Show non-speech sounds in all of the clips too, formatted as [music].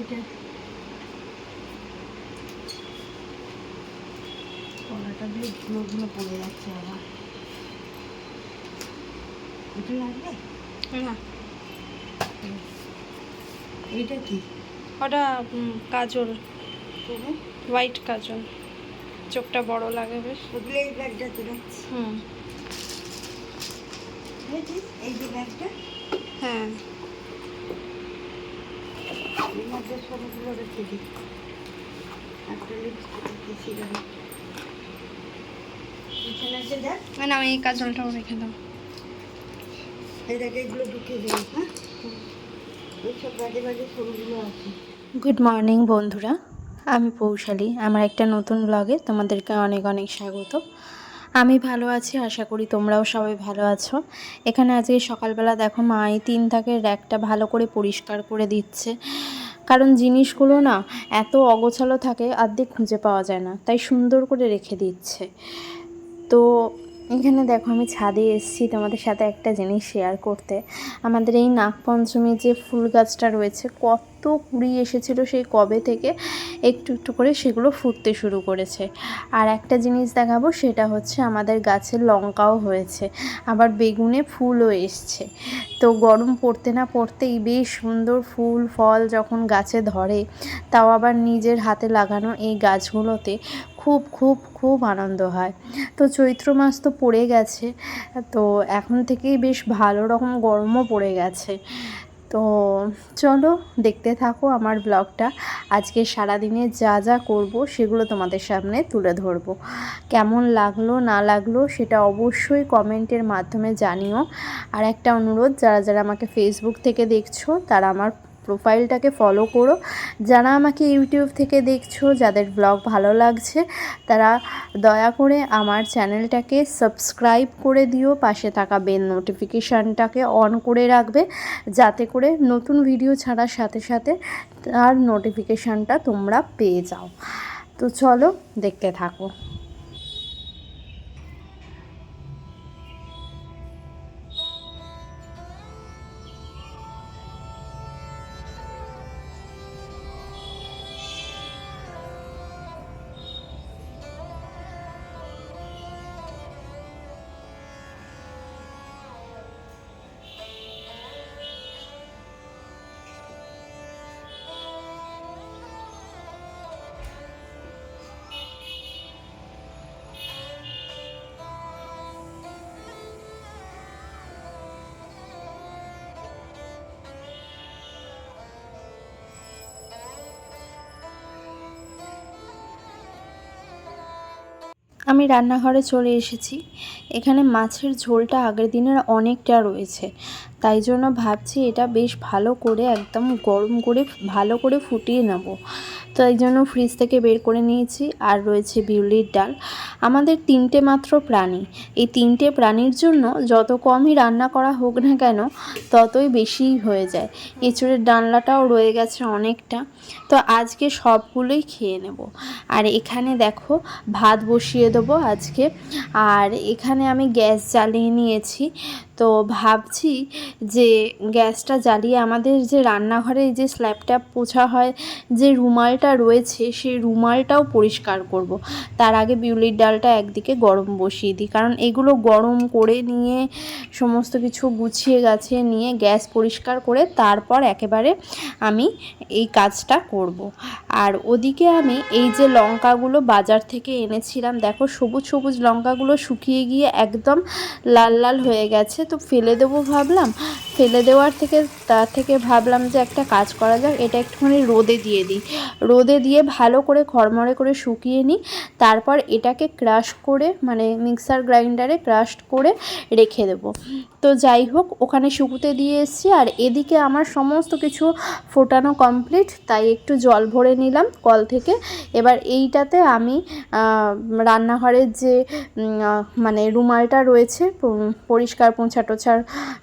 এটা। কলাটা দিয়ে ধুলোগুলো পড়ে যাচ্ছে আবার এটা লাগবে? না। এইটা কি? ওটা কাজল। হোয়াইট কাজল। চোখটা বড় লাগে বেশ। এই ব্যাগটাতে রাখছি। হুম। এই যে ব্যাগটা হ্যাঁ। মানে আমি এই কাজলটাও রেখে দাও। গুড মর্নিং বন্ধুরা। আমি পৌশালী। আমার একটা নতুন ব্লগে তোমাদেরকে অনেক অনেক স্বাগত। আমি ভালো আছি, আশা করি তোমরাও সবাই ভালো আছো। এখানে আজকে সকালবেলা দেখো, মা এই তিন থাকের র্যাকটা ভালো করে পরিষ্কার করে দিচ্ছে। কারণ জিনিসগুলো না এত অগোছালো থাকে, অর্ধেক খুঁজে পাওয়া যায় না। তাই সুন্দর করে রেখে দিচ্ছে। তো এখানে দেখো আমি ছাদে এসেছি তোমাদের সাথে একটা জিনিস শেয়ার করতে। আমাদের এই নাগপঞ্চমীর যে ফুল গাছটা রয়েছে, কত কুড়ি এসেছিল সেই কবে থেকে একটু একটু করে সেগুলো ফুটতে শুরু করেছে। আর একটা জিনিস দেখাবো, সেটা হচ্ছে আমাদের গাছের লঙ্কাও হয়েছে, আবার বেগুনে ফুলও এসছে। তো গরম পড়তে না পড়তেই বেশ সুন্দর ফুল, ফল যখন গাছে ধরে, তাও আবার নিজের হাতে লাগানো এই গাছগুলোতে খুব খুব খুব আনন্দ হয়। তো চৈত্র মাস তো পড়ে গেছে, তো এখন থেকেই বেশ ভালো রকম গরমও পড়ে গেছে। তো চলো দেখতে থাকো আমার ব্লগটা। আজকে সারাদিনে যা যা করব সেগুলো তোমাদের সামনে তুলে ধরবো। কেমন লাগল, না লাগল সেটা অবশ্যই কমেন্টের মাধ্যমে জানিও। আর একটা অনুরোধ, যারা যারা আমাকে ফেসবুক থেকে দেখছ তারা আমার প্রোফাইলটাকে ফলো করো। যারা আমাকে ইউটিউব থেকে দেখছ, যাদের ব্লগ ভালো লাগছে, তারা দয়া করে আমার চ্যানেলটাকে সাবস্ক্রাইব করে দিও। পাশে থাকা বেল নোটিফিকেশানটাকে অন করে রাখবে, যাতে করে নতুন ভিডিও ছাড়ার সাথে সাথে তার নোটিফিকেশানটা তোমরা পেয়ে যাও। তো চলো দেখতে থাকো। আমি রান্নাঘরে চলে এসেছি। এখানে মাছের ঝোলটা আগের দিনের অনেকটা রয়েছে। তাই জন্য ভাবছি এটা বেশ ভালো করে একদম গরম করে ভালো করে ফুটিয়ে নেব। তাই জন্য ফ্রিজ থেকে বের করে নিয়েছি। আর রয়েছে বিউলির ডাল। আমাদের তিনটে মাত্র প্রাণী। এই তিনটে প্রাণীর জন্য যত কমই রান্না করা হোক না কেন, ততই বেশিই হয়ে যায়। এঁচুড়ের ডালনাটাও রয়ে গেছে অনেকটা। তো আজকে সবগুলোই খেয়ে নেব। আর এখানে দেখো, ভাত বসিয়ে দেবো আজকে। আর এখানে আমি গ্যাস জ্বালিয়ে নিয়েছি। তো ভাবছি যে গ্যাসটা জ্বালিয়ে আমাদের যে রান্নাঘরে যে স্ল্যাবটা পোছা হয়, যে রুমালটা রয়েছে, সেই রুমালটাও পরিষ্কার করব। তার আগে বিউলির ডালটা একদিকে গরম বসিয়ে দিই কারণ এগুলো গরম করে নিয়ে, সমস্ত কিছু গুছিয়ে গাছিয়ে নিয়ে গ্যাস পরিষ্কার করে তারপর একেবারে আমি এই কাজটা করব। আর ওদিকে আমি এই যে লঙ্কাগুলো বাজার থেকে এনেছিলাম, দেখো সবুজ সবুজ লঙ্কাগুলো শুকিয়ে গিয়ে একদম লাল লাল হয়ে গেছে তো ফেলে দেবো ভাবলাম। ফেলে দেওয়ার থেকে, তার থেকে ভাবলাম যে একটা কাজ করা যাক, এটা একটুখানি রোদে দিয়ে দিই। রোদে দিয়ে ভালো করে খড়মড়ে করে শুকিয়ে নিই, তারপর এটাকে ক্রাশ করে মানে মিক্সার গ্রাইন্ডারে ক্রাশ করে রেখে দেবো। তো যাই হোক, ওখানে শুকুতে দিয়ে এসেছি, আর এদিকে আমার সমস্ত কিছু ফোটানো কমপ্লিট, তাই একটু জল ভরে নিলাম কল থেকে। এবার এইটাতে আমি রান্নাঘরের যে মানে রুমালটা রয়েছে পরিষ্কার পোঁছা টোছার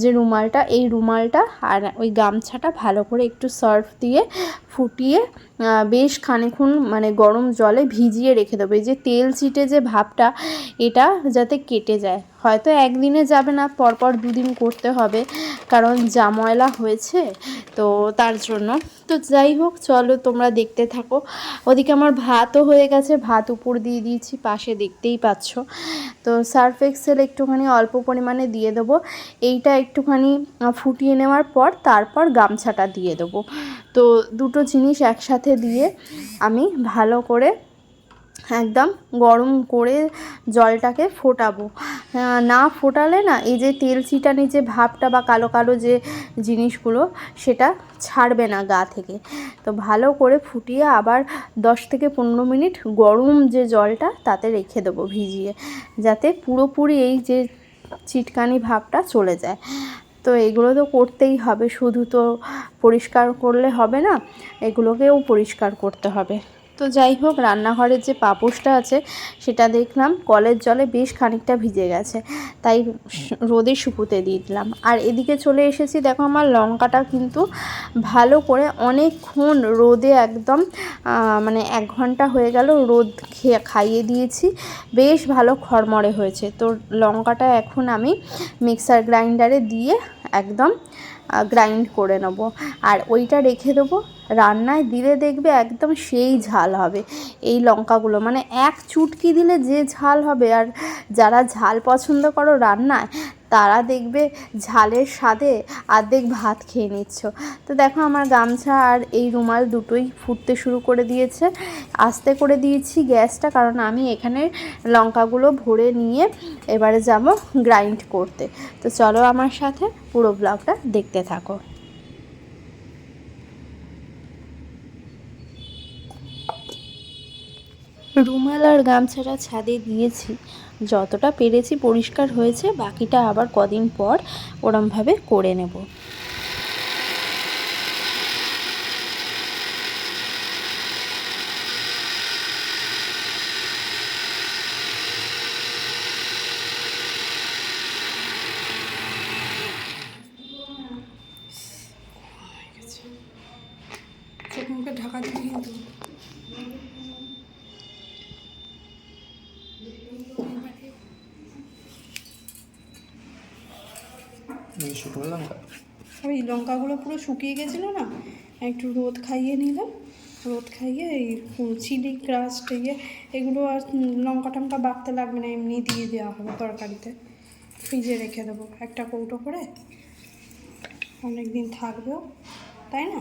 যে রুমালটা, এই রুমালটা আর ওই গামছাটা ভালো করে একটু সার্ফ দিয়ে ফুটিয়ে বেশ খানিক্ষণ মানে গরম জলে ভিজিয়ে রেখে দেবো। এই যে তেল ছিটে যে ভাবটা, এটা যাতে কেটে যায়। হয়তো একদিনে যাবে না, পরপর দুদিন করতে হবে, কারণ যা ময়লা হয়েছে, তো তার জন্য। তো যাই হোক, চলো তোমরা দেখতে থাকো। ওদিকে আমার ভাতও হয়ে গেছে, ভাত উপর দিয়ে দিয়েছি, পাশে দেখতেই পাচ্ছ। তো সার্ফ এক্সেল একটুখানি অল্প পরিমাণে দিয়ে দেবো। এইটা একটুখানি ফুটিয়ে নেওয়ার পর তারপর গামছাটা দিয়ে দেবো। তো দুটো জিনিস একসাথে দিয়ে আমি ভালো করে একদম গরম করে জলটাকে ফোটাবো। না ফোটালে না এই যে তেল ছিটানি যে ভাবটা বা কালো কালো যে জিনিসগুলো, সেটা ছাড়বে না গা থেকে। তো ভালো করে ফুটিয়ে আবার দশ থেকে পনেরো মিনিট গরম যে জলটা, তাতে রেখে দেবো ভিজিয়ে, যাতে পুরোপুরি এই যে চিটকানি ভাবটা চলে যায়। তো এগুলো তো করতেই হবে, শুধু তো পরিষ্কার করলে হবে না, এগুলোকেও পরিষ্কার করতে হবে। তো যাই হোক, রান্নাঘরের যে পাপোশটা আছে সেটা দেখলাম, কলের জলে বেশ খানিকটা ভিজে গেছে, তাই রোদে শুকুতে দিয়ে দিলাম। আর এদিকে চলে এসেছি, দেখো আমার লঙ্কাটা কিন্তু ভালো করে অনেকক্ষণ রোদে একদম মানে এক ঘণ্টা হয়ে গেল রোদ খেয়ে খাইয়ে দিয়েছি, বেশ ভালো খড়মড়ে হয়েছে। তো লঙ্কাটা এখন আমি মিক্সার গ্রাইন্ডারে দিয়ে একদম গ্রাইন্ড করে নেব। আর ওইটা রেখে দেবো রান্নায় দিলে দেখবে একদম সেই ঝাল হবে। এই লঙ্কাগুলো মানে এক চুটকি দিলে যে ঝাল হবে, আর যারা ঝাল পছন্দ করো রান্নায়, তারা দেখবে ঝালের স্বাদে আর্ধেক ভাত খেয়ে নিচ্ছ। তো দেখো আমার গামছা আর এই রুমাল দুটোই ফুটতে শুরু করে দিয়েছে। আস্তে করে দিয়েছি গ্যাসটা, কারণ আমি এখানে লঙ্কাগুলো ভরে নিয়ে এবারে যাব গ্রাইন্ড করতে। তো চলো আমার সাথে পুরো ব্লগটা দেখতে থাকো। রুমাল আর গামছাটা ছাদে দিয়েছি। যতটা পেরেছি পরিষ্কার হয়েছে, বাকিটা আবার কদিন পর ওরমভাবে করে নেব চোখ মুখে ঢাকা দিবি কিন্তু ওই লঙ্কাগুলো পুরো শুকিয়ে গেছিল না, একটু রোদ খাইয়ে নিলাম। রোদ খাইয়ে এই চিলি ক্রাস্ট ইয়ে এগুলো আর লঙ্কা টঙ্কা বাড়তে লাগবে না, এমনি দিয়ে দেওয়া হবে তরকারিতে। ফ্রিজে রেখে দেবো একটা কৌটো করে। অনেক দিন থাকবেও, তাই না?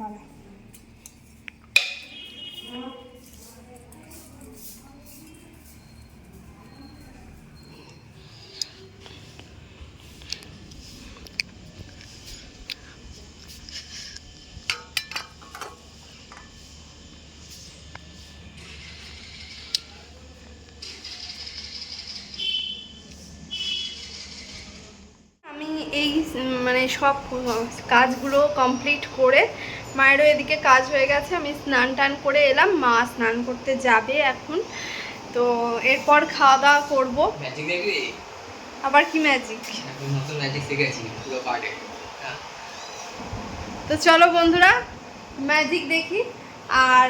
দাঁড়া আমি এই উম, মানে সব কাজগুলো কমপ্লিট করে মায়েরও এদিকে কাজ হয়ে গেছে। আমি স্নান টান করে এলাম মা স্নান করতে যাবে এখন। তো এরপর খাওয়া দাওয়া করব আবার কি ম্যাজিক তো চলো বন্ধুরা ম্যাজিক দেখি। আর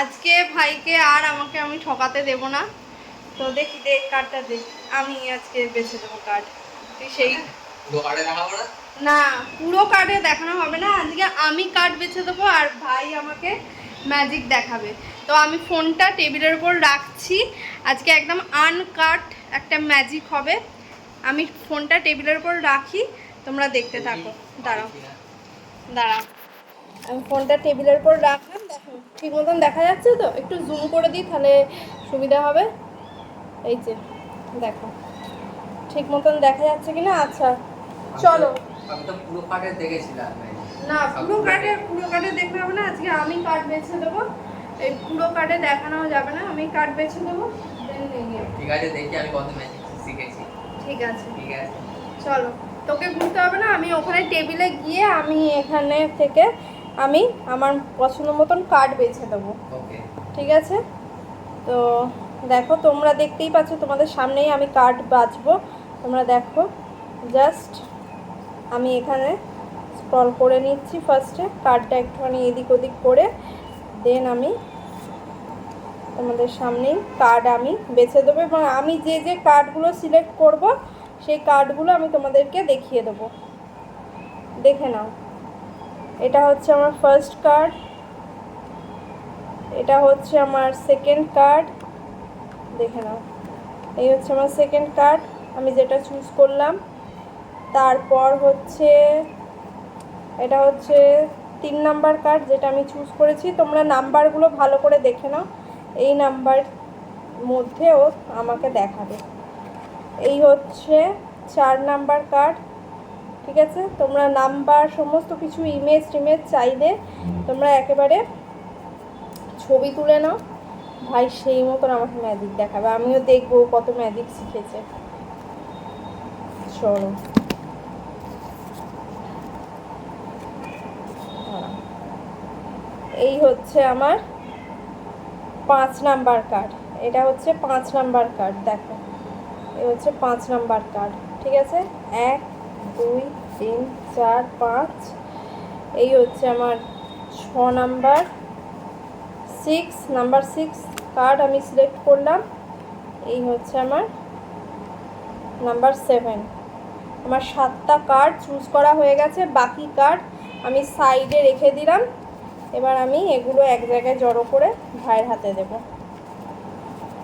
আজকে ভাইকে আর আমাকে আমি ঠকাতে দেব না। তো দেখি দেখ কার্ডটা দেখ। আমি আজকে বেছে দেবো কার্ড তুই সেই পার্টে দেখাবো না? না, পুরো কার্ডে দেখানো হবে না। আজকে আমি কার্ড বেছে দেবো আর ভাই আমাকে ম্যাজিক দেখাবে। তো আমি ফোনটা টেবিলের উপর রাখছি। আজকে একদম আনকাট একটা ম্যাজিক হবে। আমি ফোনটা টেবিলের উপর রাখি। তোমরা দেখতে থাকো। দাঁড়াও। দাঁড়াও। আমি ফোনটা টেবিলের উপর রাখলাম। দেখো, ঠিক মতন দেখা যাচ্ছে তো? একটু জুম করে দিই, তাহলে সুবিধা হবে। এই যে, দেখো। ঠিক মতন দেখা যাচ্ছে কি না আচ্ছা চলো। আমি তো পুরো পার্টে দেখেছিলাম না পুরো কার্ডে পুরো কার্ডে দেখতে হবে না? আজকে আমি কার্ড বেছে দেবো। এই পুরো কার্ডে দেখানো যাবে না। আমি কার্ড বেছে দেবো ঠিক আছে দেখি আমি কত ম্যাজিক শিখেছি। ঠিক আছে। ঠিক আছে। চলো তোকে ঘুরতে হবে না? আমি ওখানে টেবিলে গিয়ে আমি এখানে থেকে আমি আমার পছন্দ মতন কার্ড বেছে দেবো। ঠিক আছে? তো দেখো তোমরা দেখতেই পাচ্ছ তোমাদের সামনেই আমি কার্ড বাছবো তোমরা দেখো জাস্ট আমি এখানে স্ক্রল করে নিচ্ছি ফার্স্টে কার্ডটা একটুখানি এদিক ওদিক করে দেন আমি তোমাদের সামনেই কার্ড আমি বেছে দেবো এবং আমি যে যে কার্ডগুলো সিলেক্ট করব, সেই কার্ডগুলো আমি তোমাদেরকে দেখিয়ে দেবো। দেখে নাও। এটা হচ্ছে আমার ফার্স্ট কার্ড এটা হচ্ছে আমার সেকেন্ড কার্ড দেখে নাও। এই হচ্ছে আমার সেকেন্ড কার্ড আমি যেটা চুজ করলাম তারপর হচ্ছে, এটা হচ্ছে তিন নাম্বার কার্ড যেটা আমি চুজ করেছি। তোমরা নাম্বারগুলো ভালো করে দেখে নাও। এই নাম্বার মধ্যেও আমাকে দেখাবে। এই হচ্ছে চার নাম্বার কার্ড ঠিক আছে? তোমরা নাম্বার, সমস্ত কিছু ইমেজ টিমেজ চাইলে তোমরা একেবারে ছবি তুলে নাও। ভাই সেই মতন আমাকে ম্যাজিক দেখাবে। আমিও দেখব কত ম্যাজিক শিখেছে। চলো। এই হচ্ছে আমার পাঁচ নাম্বার কার্ড এটা হচ্ছে পাঁচ নাম্বার কার্ড দেখো। এই হচ্ছে পাঁচ নাম্বার কার্ড ঠিক আছে? এক, দুই, তিন, চার, পাঁচ। এই হচ্ছে আমার ছ number. Six number six card আমি সিলেক্ট করলাম। এই হচ্ছে আমার নাম্বার সেভেন আমার সাতটা কার্ড চুজ করা হয়ে গেছে, বাকি কার্ড আমি সাইডে রেখে দিলাম। এবার আমি এগুলো এক জায়গায় জড়ো করে ভাইয়ের হাতে দেব।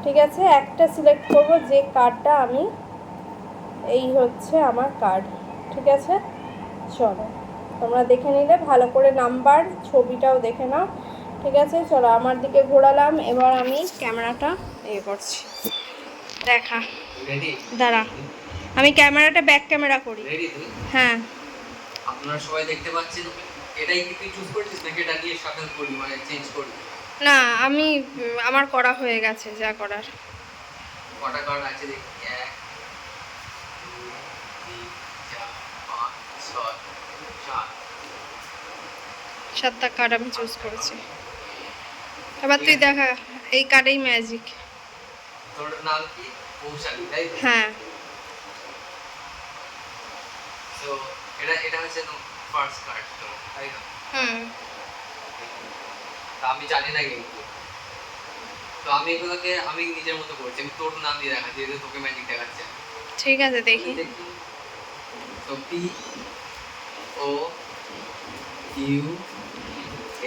ঠিক আছে? একটা সিলেক্ট করব যে কার্ডটা আমি এই হচ্ছে আমার কার্ড ঠিক আছে? চলো তোমরা দেখে নিলে ভালো করে নাম্বার ছবিটাও দেখে নাও। ঠিক আছে? চলো আমার দিকে ঘোরালাম। এবার আমি ক্যামেরাটা এ করছি। দেখা। দাঁড়া। আমি ক্যামেরাটা ব্যাক ক্যামেরা করি। হ্যাঁ। আপনারা সবাই দেখতে পাচ্ছেন? এটাই কি তুই চুজ করছিস নাকি এটা নিয়ে শাফেল করবি মানে চেঞ্জ করবি? না আমি আমার করা হয়ে গেছে যা করার। কটা কার্ড আছে দেখি? এক দুই তিন চার পাঁচ ছয় সাত। সাতটা কার্ড আমি চুজ করেছি। এবার তুই দেখা এই কার্ডেই ম্যাজিক তোর নাম কি? তাই হ্যাঁ। তো এটা এটা হচ্ছে ফার্স্ট কার্ড তো তাই তো হুম তা আমি জানি না কিন্তু তো আমি এগুলোকে আমি নিজের মতো করছি। আমি তোর নাম দিয়ে দেখাচ্ছি যেহেতু তোকে ম্যাজিক দেখাচ্ছে ঠিক আছে দেখি। দেখি। তো P O U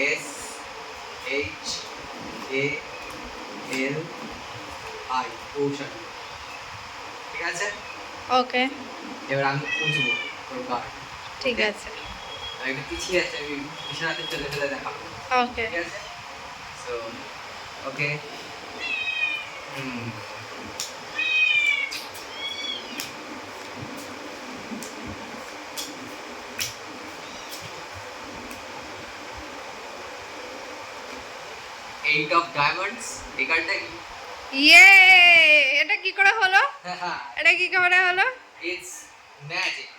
S H A L I Poushali ঠিক আছে? ওকে এবার আমি বুঝব তোর কার্ড ঠিক আছে। আমি একটু পিছিয়ে আছে আমি বিছানাতে চলে ফেলে দেখাবো ওকে ঠিক আছে? So okay eight of diamonds এই কার্ডটা কি? ইয়ে এটা কি করে হলো? এটা কি করে হলো? ইটস ম্যাজিক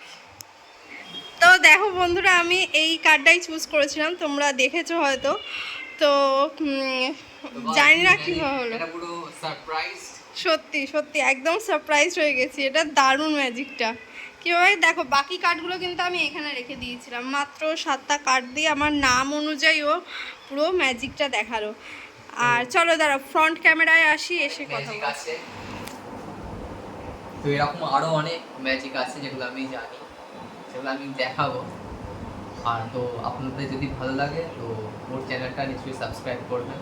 দেখো বন্ধুরা আমি এই কার্ডটাই চুজ করেছিলাম তোমরা দেখেছ হয়তো। তো জানি না কীভাবে হলো। সত্যি সত্যি একদম সারপ্রাইজ হয়ে গেছি। এটা দারুণ ম্যাজিকটা কীভাবে? দেখো বাকি কার্ডগুলো কিন্তু আমি এখানে রেখে দিয়েছিলাম। মাত্র সাতটা কার্ড দিয়ে আমার নাম অনুযায়ীও পুরো ম্যাজিকটা দেখাল। আর চলো দাঁড়া ফ্রন্ট ক্যামেরায় আসি এসে কথা বলছি তো এরকম আরও অনেক ম্যাজিক আছে যেগুলো আমি জানি। সেগুলো আমি দেখাবো। আর তো আপনাদের যদি ভালো লাগে তো ওর চ্যানেলটা নিশ্চয়ই সাবস্ক্রাইব করবেন।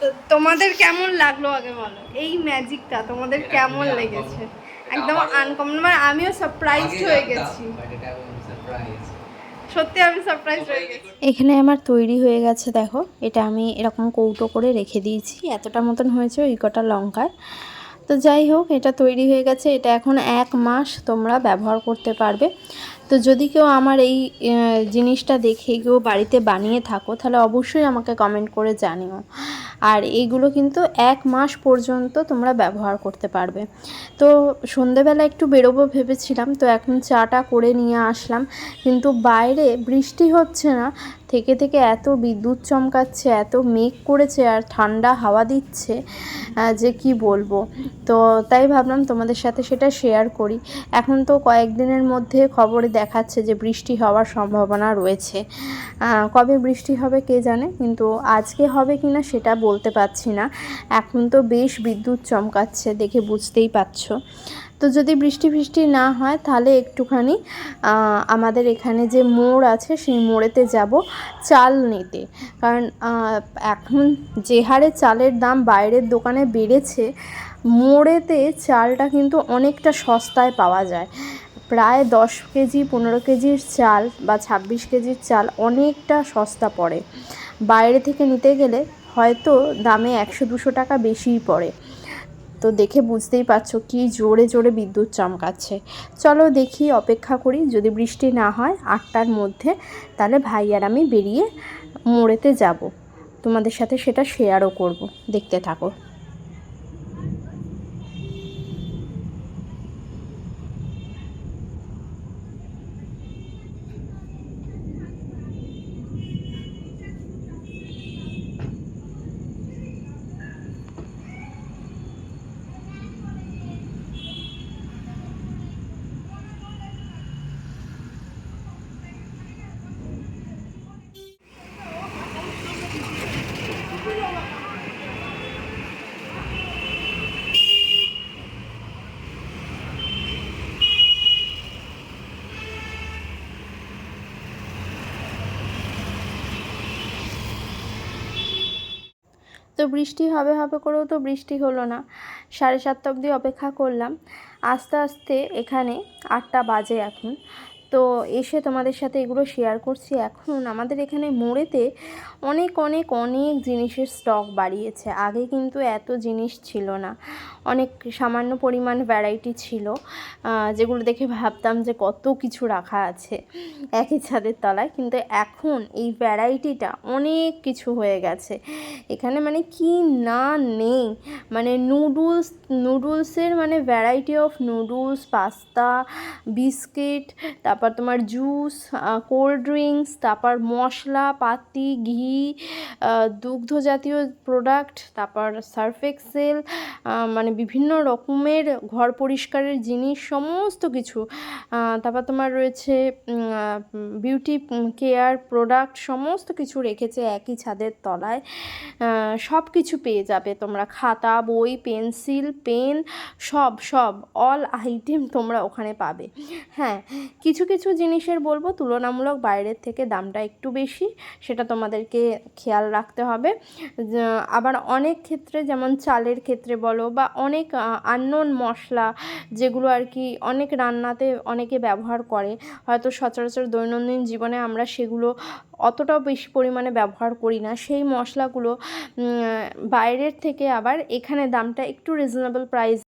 তো তোমাদের কেমন লাগল আগে বলো? এই ম্যাজিকটা তোমাদের কেমন লেগেছে? একদম আনকমন মানে আমিও সারপ্রাইজড আগে হয়ে গেছি। সারপ্রাইজ সত্যি আমি সারপ্রাইজ হয়ে গেছি। [laughs] এখানে আমার তৈরি হয়ে গেছে দেখো। এটা আমি এরকম কৌটো করে রেখে দিয়েছি। এতটা মতন হয়েছে ওই কটা লঙ্কার। তো যাই হোক, এটা তৈরি হয়ে গেছে। এটা এখন এক মাস তোমরা ব্যবহার করতে পারবে। তো যদি কেউ আমার এই জিনিসটা দেখে কেউ বাড়িতে বানিয়ে থাকো, তাহলে অবশ্যই আমাকে কমেন্ট করে জানিও। আর এইগুলো কিন্তু এক মাস পর্যন্ত তোমরা ব্যবহার করতে পারবে। তো সন্ধেবেলা একটু বেরোবো ভেবেছিলাম, তো এখন চাটা করে নিয়ে আসলাম, কিন্তু বাইরে বৃষ্টি হচ্ছে না, থেকে থেকে এত বিদ্যুৎ চমকাচ্ছে, এত মেঘ করেছে আর ঠান্ডা হাওয়া দিচ্ছে যে কি বলব। তো তাই ভাবলাম তোমাদের সাথে সেটা শেয়ার করি। এখন তো কয়েকদিনের মধ্যে খবরে দেখাচ্ছে যে বৃষ্টি হওয়ার সম্ভাবনা রয়েছে। কবে বৃষ্টি হবে কে জানে? কিন্তু আজকে হবে কি না সেটা বলতে পারছি না। এখন তো বেশ বিদ্যুৎ চমকাচ্ছে দেখে বুঝতেই পারছ। তো যদি বৃষ্টি ফৃষ্টি না হয় তাহলে একটুখানি আমাদের এখানে যে মোড় আছে সেই মোড়েতে যাব চাল নিতে। কারণ এখন যে হারে চালের দাম বাইরের দোকানে বেড়েছে, মোড়েতে চালটা কিন্তু অনেকটা সস্তায় পাওয়া যায়। প্রায় দশ কেজি, পনেরো কেজির চাল বা ছাব্বিশ কেজির চাল অনেকটা সস্তা পড়ে। বাইরে থেকে নিতে গেলে হয়তো দামে একশো দুশো টাকা বেশিই পড়ে। তো দেখে বুঝতেই পারছ কি জোরে জোরে বিদ্যুৎ চমকাচ্ছে। চলো দেখি, অপেক্ষা করি। যদি বৃষ্টি না হয় আটটার মধ্যে, তাহলে ভাই আর আমি বেরিয়ে মোড়েতে যাব। তোমাদের সাথে সেটা শেয়ারও করব। দেখতে থাকো। তো বৃষ্টি হবে হবে করেও তো বৃষ্টি হলো না। সাড়ে সাতটা অবধি অপেক্ষা করলাম। আস্তে আস্তে এখানে আটটা বাজে এখন। তো এসে তোমাদের সাথে এগুলো শেয়ার করছি। এখন আমাদের এখানে মোড়েতে অনেক অনেক অনেক জিনিসের স্টক বাড়িয়েছে। আগে কিন্তু এত জিনিস ছিল না। অনেক সামান্য পরিমাণ ভ্যারাইটি ছিল যেগুলো দেখে ভাবতাম যে কত কিছু রাখা আছে একই ছাদের তলায়। কিন্তু এখন এই ভ্যারাইটিটা অনেক কিছু হয়ে গেছে। এখানে মানে কি না নেই। মানে নুডলস নুডলসের মানে variety of noodles pasta biscuit তারপর তোমার জুস কোল্ড ড্রিঙ্কস তারপর মশলা, পাতি, ঘি দুগ্ধ জাতীয় প্রোডাক্ট তারপর সার্ফ এক্সেল মানে বিভিন্ন রকমের ঘর পরিষ্কারের জিনিস, সমস্ত কিছু। তারপর তোমার রয়েছে বিউটি কেয়ার প্রোডাক্ট সমস্ত কিছু রেখেছে একই ছাদের তলায়। সব কিছু পেয়ে যাবে তোমরা। খাতা, বই, পেন্সিল, পেন, সব সব অল আইটেম তোমরা ওখানে পাবে। হ্যাঁ কিছু কিছু জিনিসের বলব, তুলনামূলক বাইরের থেকে দামটা একটু বেশি, সেটা তোমাদেরকে খেয়াল রাখতে হবে। আবার অনেক ক্ষেত্রে যেমন চালের ক্ষেত্রে বলো বা অনেক আননোন মশলা যেগুলো আর কি অনেক রান্নাতে অনেকে ব্যবহার করে, হয়তো সচরাচর দৈনন্দিন জীবনে আমরা সেগুলো অতটাও বেশি পরিমাণে ব্যবহার করি না। সেই মশলাগুলো বাইরের থেকে আবার এখানে দামটা একটু রিজনেবল প্রাইস